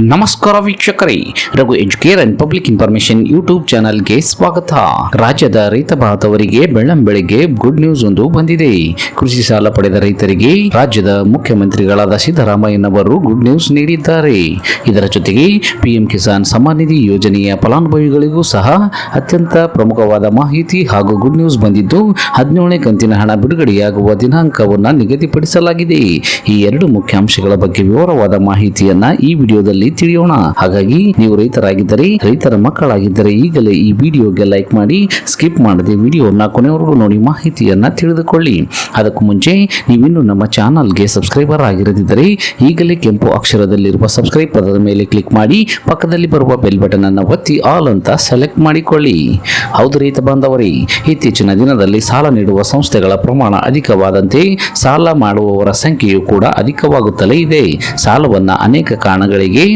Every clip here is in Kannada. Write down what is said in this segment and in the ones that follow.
ನಮಸ್ಕಾರ ವೀಕ್ಷಕರೇ, Raghu educare and public information YouTube ಚಾನಲ್ಗೆ ಸ್ವಾಗತ. ರಾಜ್ಯದ ರೈತ ಬಾಂಧವರಿಗೆ ಬೆಳ್ಳಂಬೆಳಿಗ್ಗೆ ಗುಡ್ ನ್ಯೂಸ್ ಒಂದು ಬಂದಿದೆ. ಕೃಷಿ ಸಾಲ ಪಡೆದ ರೈತರಿಗೆ ರಾಜ್ಯದ ಮುಖ್ಯಮಂತ್ರಿಗಳಾದ ಸಿದ್ದರಾಮಯ್ಯನವರು ಗುಡ್ ನ್ಯೂಸ್ ನೀಡಿದ್ದಾರೆ. ಇದರ ಜೊತೆಗೆ ಪಿಎಂ ಕಿಸಾನ್ ಸಮ್ಮಾನ್ ನಿಧಿ ಯೋಜನೆಯ ಫಲಾನುಭವಿಗಳಿಗೂ ಸಹ ಅತ್ಯಂತ ಪ್ರಮುಖವಾದ ಮಾಹಿತಿ ಹಾಗೂ ಗುಡ್ ನ್ಯೂಸ್ ಬಂದಿದ್ದು, ಹದಿನೇಳನೇ ಕಂತಿನ ಹಣ ಬಿಡುಗಡೆಯಾಗುವ ದಿನಾಂಕವನ್ನು ನಿಗದಿಪಡಿಸಲಾಗಿದೆ. ಈ ಎರಡು ಮುಖ್ಯಾಂಶಗಳ ಬಗ್ಗೆ ವಿವರವಾದ ಮಾಹಿತಿಯನ್ನ ಈ ವಿಡಿಯೋದಲ್ಲಿ ತಿಳಿಯೋಣ. ಹಾಗಾಗಿ ನೀವು ರೈತರಾಗಿದ್ದರೆ, ರೈತರ ಮಕ್ಕಳಾಗಿದ್ದರೆ ಈಗಲೇ ಈ ವಿಡಿಯೋಗೆ ಲೈಕ್ ಮಾಡಿ, ಸ್ಕಿಪ್ ಮಾಡದೆ ವಿಡಿಯೋನ ಕೊನೆವರೆಗೂ ನೋಡಿ ಮಾಹಿತಿಯನ್ನ ತಿಳಿದುಕೊಳ್ಳಿ. ಅದಕ್ಕೂ ಮುಂಚೆ ನೀವಿನ್ನು ನಮ್ಮ ಚಾನಲ್ಗೆ ಸಬ್ಸ್ಕ್ರೈಬರ್ ಆಗಿರದಿದ್ದರೆ ಈಗಲೇ ಕೆಂಪು ಅಕ್ಷರದಲ್ಲಿರುವ ಸಬ್ಸ್ಕ್ರೈಬ್ ಪದದ ಮೇಲೆ ಕ್ಲಿಕ್ ಮಾಡಿ, ಪಕ್ಕದಲ್ಲಿ ಬರುವ ಬೆಲ್ ಬಟನ್ ಅನ್ನು ಒತ್ತಿ ಆಲ್ ಅಂತ ಸೆಲೆಕ್ಟ್ ಮಾಡಿಕೊಳ್ಳಿ. ಹೌದು ರೈತ ಬಾಂಧವರೇ, ಇತ್ತೀಚಿನ ದಿನದಲ್ಲಿ ಸಾಲ ನೀಡುವ ಸಂಸ್ಥೆಗಳ ಪ್ರಮಾಣ ಅಧಿಕವಾದಂತೆ ಸಾಲ ಮಾಡುವವರ ಸಂಖ್ಯೆಯು ಕೂಡ ಅಧಿಕವಾಗುತ್ತಲೇ ಇದೆ. ಸಾಲವನ್ನು ಅನೇಕ ಕಾರಣಗಳಿಗೆ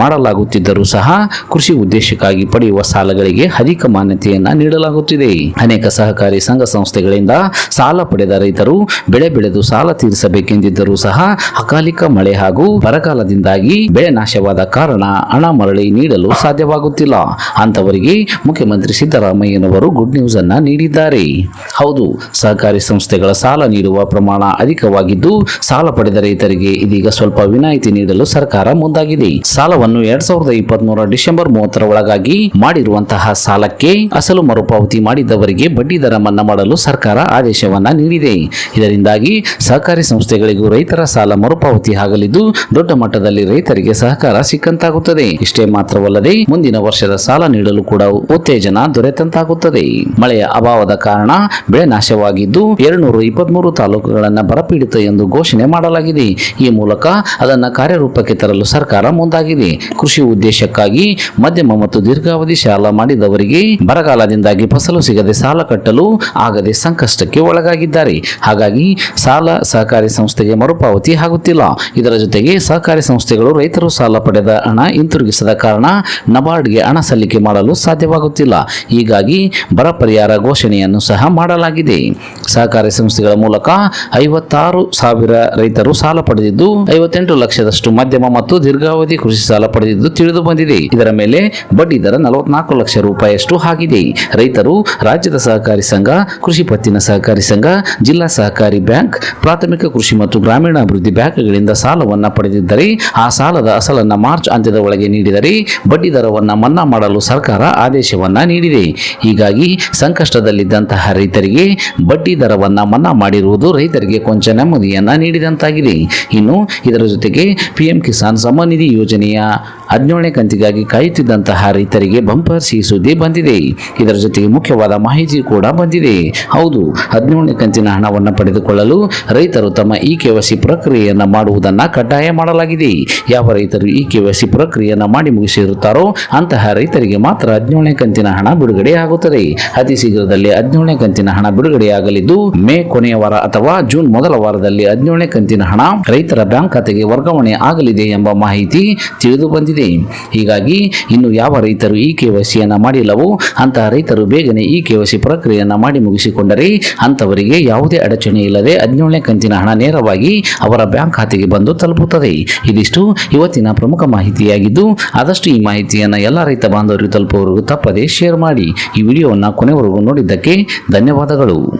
ಮಾಡಲಾಗುತ್ತಿದ್ದರೂ ಸಹ ಕೃಷಿ ಉದ್ದೇಶಕ್ಕಾಗಿ ಪಡೆಯುವ ಸಾಲಗಳಿಗೆ ಅಧಿಕ ಮಾನ್ಯತೆಯನ್ನು ನೀಡಲಾಗುತ್ತಿದೆ. ಅನೇಕ ಸಹಕಾರಿ ಸಂಘ ಸಂಸ್ಥೆಗಳಿಂದ ಸಾಲ ಪಡೆದ ರೈತರು ಬೆಳೆ ಬೆಳೆದು ಸಾಲ ತೀರಿಸಬೇಕೆಂದಿದ್ದರೂ ಸಹ ಅಕಾಲಿಕ ಮಳೆ ಹಾಗೂ ಬರಗಾಲದಿಂದಾಗಿ ಬೆಳೆ ನಾಶವಾದ ಕಾರಣ ಹಣ ಮರಳಿ ನೀಡಲು ಸಾಧ್ಯವಾಗುತ್ತಿಲ್ಲ. ಅಂತವರಿಗೆ ಮುಖ್ಯಮಂತ್ರಿ ಸಿದ್ದರಾಮಯ್ಯನವರು ಗುಡ್ ನ್ಯೂಸ್ ಅನ್ನ ನೀಡಿದ್ದಾರೆ. ಹೌದು, ಸಹಕಾರಿ ಸಂಸ್ಥೆಗಳ ಸಾಲ ನೀಡುವ ಪ್ರಮಾಣ ಅಧಿಕವಾಗಿದ್ದು ಸಾಲ ಪಡೆದ ರೈತರಿಗೆ ಇದೀಗ ಸ್ವಲ್ಪ ವಿನಾಯಿತಿ ನೀಡಲು ಸರ್ಕಾರ ಮುಂದಾಗಿದೆ. ಸಾಲವನ್ನು ಎರಡ್ ಸಾವಿರದ ಇಪ್ಪತ್ತ್ ಮೂರ ಡಿಸೆಂಬರ್ ಮೂವತ್ತರ ಒಳಗಾಗಿ ಮಾಡಿರುವಂತಹ ಸಾಲಕ್ಕೆ ಅಸಲು ಮರುಪಾವತಿ ಮಾಡಿದವರಿಗೆ ಬಡ್ಡಿ ದರ ಮನ್ನಾ ಮಾಡಲು ಸರ್ಕಾರ ಆದೇಶವನ್ನ ನೀಡಿದೆ. ಇದರಿಂದಾಗಿ ಸಹಕಾರಿ ಸಂಸ್ಥೆಗಳಿಗೂ ರೈತರ ಸಾಲ ಮರುಪಾವತಿ ಆಗಲಿದ್ದು ದೊಡ್ಡ ಮಟ್ಟದಲ್ಲಿ ರೈತರಿಗೆ ಸಹಕಾರ ಸಿಕ್ಕಂತಾಗುತ್ತದೆ. ಇಷ್ಟೇ ಮಾತ್ರವಲ್ಲದೆ ಮುಂದಿನ ವರ್ಷದ ಸಾಲ ನೀಡಲು ಕೂಡ ಉತ್ತೇಜನ ದೊರೆತಂತಾಗುತ್ತದೆ. ಮಳೆಯ ಅಭಾವದ ಕಾರಣ ಬೆಳೆ ನಾಶವಾಗಿದ್ದು ಎರಡ್ನೂರ ಇಪ್ಪತ್ಮೂರು ತಾಲೂಕುಗಳನ್ನ ಬರಪೀಡಿತ ಎಂದು ಘೋಷಣೆ ಮಾಡಲಾಗಿದೆ. ಈ ಮೂಲಕ ಅದನ್ನ ಕಾರ್ಯರೂಪಕ್ಕೆ ತರಲು ಸರ್ಕಾರ ಮುಂದಾಗಿದೆ ಕೃಷಿ ಉದ್ದೇಶಕ್ಕಾಗಿ ಮಧ್ಯಮ ಮತ್ತು ದೀರ್ಘಾವಧಿ ಸಾಲ ಮಾಡಿದವರಿಗೆ ಬರಗಾಲದಿಂದಾಗಿ ಫಸಲು ಸಿಗದೆ ಸಾಲ ಕಟ್ಟಲು ಆಗದೆ ಸಂಕಷ್ಟಕ್ಕೆ ಒಳಗಾಗಿದ್ದಾರೆ. ಹಾಗಾಗಿ ಸಾಲ ಸಹಕಾರಿ ಸಂಸ್ಥೆಗೆ ಮರುಪಾವತಿ ಆಗುತ್ತಿಲ್ಲ. ಇದರ ಜೊತೆಗೆ ಸಹಕಾರಿ ಸಂಸ್ಥೆಗಳು ರೈತರು ಸಾಲ ಪಡೆದ ಹಣ ಹಿಂತಿರುಗಿಸದ ಕಾರಣ ನಬಾರ್ಡ್ಗೆ ಹಣ ಸಲ್ಲಿಕೆ ಮಾಡಲು ಸಾಧ್ಯವಾಗುತ್ತಿಲ್ಲ. ಹೀಗಾಗಿ ಬರ ಪರಿಹಾರ ಘೋಷಣೆಯನ್ನು ಸಹ ಮಾಡಲಾಗಿದೆ. ಸಹಕಾರಿ ಸಂಸ್ಥೆಗಳ ಮೂಲಕ ಐವತ್ತಾರು ಸಾವಿರ ರೈತರು ಸಾಲ ಪಡೆದಿದ್ದು, ಐವತ್ತೆಂಟು ಲಕ್ಷದಷ್ಟು ಮಧ್ಯಮ ಮತ್ತು ದೀರ್ಘಾವಧಿ ಕೃಷಿ ಸಾಲ ಪಡೆದಿದ್ದು ತಿಳಿದು ಬಂದಿದೆ. ಇದರ ಮೇಲೆ ಬಡ್ಡಿ ದರ ನಲವತ್ನಾಲ್ಕು ಲಕ್ಷ ರೂಪಾಯಿಯಷ್ಟು ಆಗಿದೆ. ರೈತರು ರಾಜ್ಯದ ಸಹಕಾರಿ ಸಂಘ, ಕೃಷಿ ಪತ್ತಿನ ಸಹಕಾರಿ ಸಂಘ, ಜಿಲ್ಲಾ ಸಹಕಾರಿ ಬ್ಯಾಂಕ್, ಪ್ರಾಥಮಿಕ ಕೃಷಿ ಮತ್ತು ಗ್ರಾಮೀಣಾಭಿವೃದ್ಧಿ ಬ್ಯಾಂಕ್ಗಳಿಂದ ಸಾಲವನ್ನು ಪಡೆದಿದ್ದರೆ ಆ ಸಾಲದ ಅಸಲನ್ನು ಮಾರ್ಚ್ ಅಂತ್ಯದ ಒಳಗೆ ನೀಡಿದರೆ ಬಡ್ಡಿ ದರವನ್ನು ಮನ್ನಾ ಮಾಡಲು ಸರ್ಕಾರ ಆದೇಶವನ್ನ ನೀಡಿದೆ. ಹೀಗಾಗಿ ಸಂಕಷ್ಟದಲ್ಲಿದ್ದಂತಹ ರೈತರಿಗೆ ಬಡ್ಡಿ ದರವನ್ನ ಮನ್ನಾ ಮಾಡಿರುವುದು ರೈತರಿಗೆ ಕೊಂಚ ನೆಮ್ಮದಿಯನ್ನ ನೀಡಿದಂತಾಗಿದೆ. ಇನ್ನು ಇದರ ಜೊತೆಗೆ ಪಿಎಂ ಕಿಸಾನ್ ಸಮ್ಮಾನ್ ನಿಧಿ ಯೋಜನೆಯ ಹದಿನೇಳನೇ ಕಂತಿಗಾಗಿ ಕಾಯುತ್ತಿದ್ದಂತಹ ರೈತರಿಗೆ ಬಂಪರ್ ಸಿಹಿ ಸುದ್ದಿ ಬಂದಿದೆ. ಇದರ ಜೊತೆಗೆ ಮುಖ್ಯವಾದ ಮಾಹಿತಿ ಕೂಡ ಬಂದಿದೆ. ಹೌದು, ಹದಿನೇಳನೇ ಕಂತಿನ ಹಣವನ್ನು ಪಡೆದುಕೊಳ್ಳಲು ರೈತರು ತಮ್ಮ ಇ ಕೆವಸಿ ಪ್ರಕ್ರಿಯೆಯನ್ನು ಮಾಡುವುದನ್ನು ಕಡ್ಡಾಯ ಮಾಡಲಾಗಿದೆ. ಯಾವ ರೈತರು ಇ ಕೆವಸಿ ಪ್ರಕ್ರಿಯೆಯನ್ನು ಮಾಡಿ ಮುಗಿಸಿರುತ್ತಾರೋ ಅಂತಹ ರೈತರಿಗೆ ಮಾತ್ರ ಹದಿನೇಳನೇ ಕಂತಿನ ಹಣ ಬಿಡುಗಡೆ ಆಗುತ್ತದೆ. ಅತಿ ಶೀಘ್ರದಲ್ಲಿ ಹದಿನೇಳನೇ ಕಂತಿನ ಹಣ ಬಿಡುಗಡೆಯಾಗಲಿದ್ದು ಮೇ ಕೊನೆಯ ವಾರ ಅಥವಾ ಜೂನ್ ಮೊದಲ ವಾರದಲ್ಲಿ ಹದಿನೇಳನೇ ಕಂತಿನ ಹಣ ರೈತರ ಬ್ಯಾಂಕ್ ಖಾತೆಗೆ ವರ್ಗಾವಣೆ ಆಗಲಿದೆ ಎಂಬ ಮಾಹಿತಿ ತಿಳಿದು ಬಂದಿದೆ. ಹೀಗಾಗಿ ಇನ್ನು ಯಾವ ರೈತರು ಈ ಕೆವೈಸಿಯನ್ನು ಮಾಡಿಲ್ಲವೋ ಅಂತಹ ರೈತರು ಬೇಗನೆ ಈ ಕೆವೈಸಿ ಪ್ರಕ್ರಿಯೆಯನ್ನು ಮಾಡಿ ಮುಗಿಸಿಕೊಂಡರೆ ಅಂಥವರಿಗೆ ಯಾವುದೇ ಅಡಚಣೆ ಇಲ್ಲದೆ ಹದಿನೇಳನೇ ಕಂತಿನ ಹಣ ನೇರವಾಗಿ ಅವರ ಬ್ಯಾಂಕ್ ಖಾತೆಗೆ ಬಂದು ತಲುಪುತ್ತದೆ. ಇದಿಷ್ಟು ಇವತ್ತಿನ ಪ್ರಮುಖ ಮಾಹಿತಿಯಾಗಿದ್ದು, ಆದಷ್ಟು ಈ ಮಾಹಿತಿಯನ್ನು ಎಲ್ಲ ರೈತ ಬಾಂಧವರು ತಲುಪುವವರೆಗೂ ತಪ್ಪದೇ ಶೇರ್ ಮಾಡಿ ಈ ವಿಡಿಯೋವನ್ನು ಕೊನೆವರೆಗೂ ನೋಡಿದ್ದಕ್ಕೆ ಧನ್ಯವಾದಗಳು.